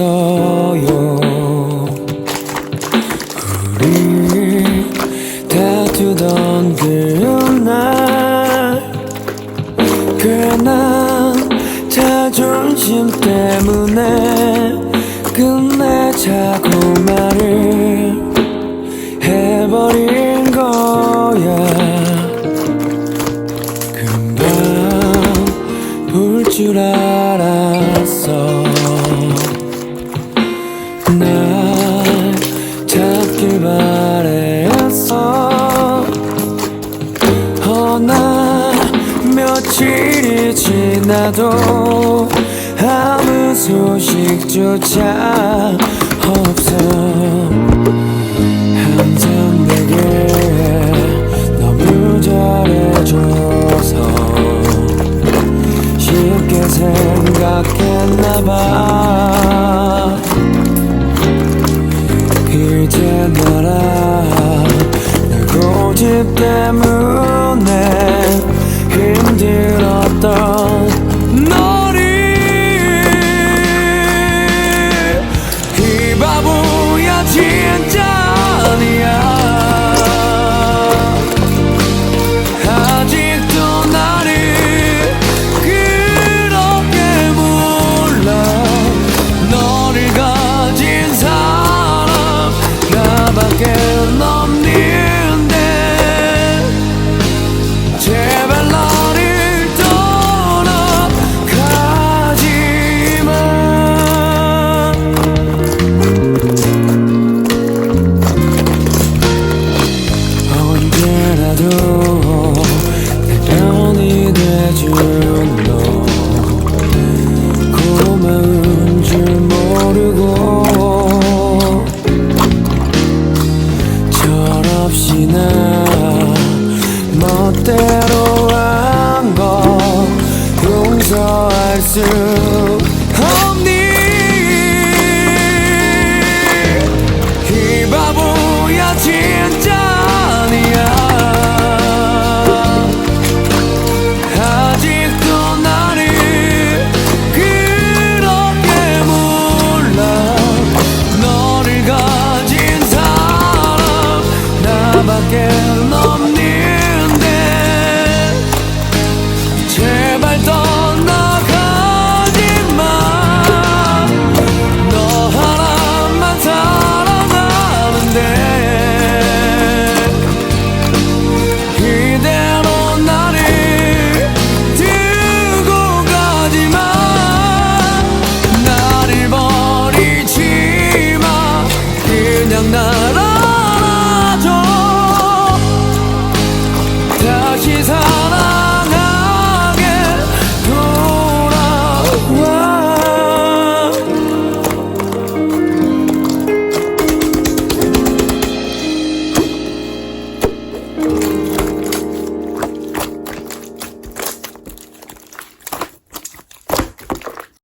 없어요. 우리 다투던 그날 꽤나 자존심 때문에 끝내자고 말을 해버린 거야. 금방 볼 줄 알았어 바랬어 허나 며칠이 지나도 아무 소식조차 없이 나 멋대로 한거 용서할 수 Chia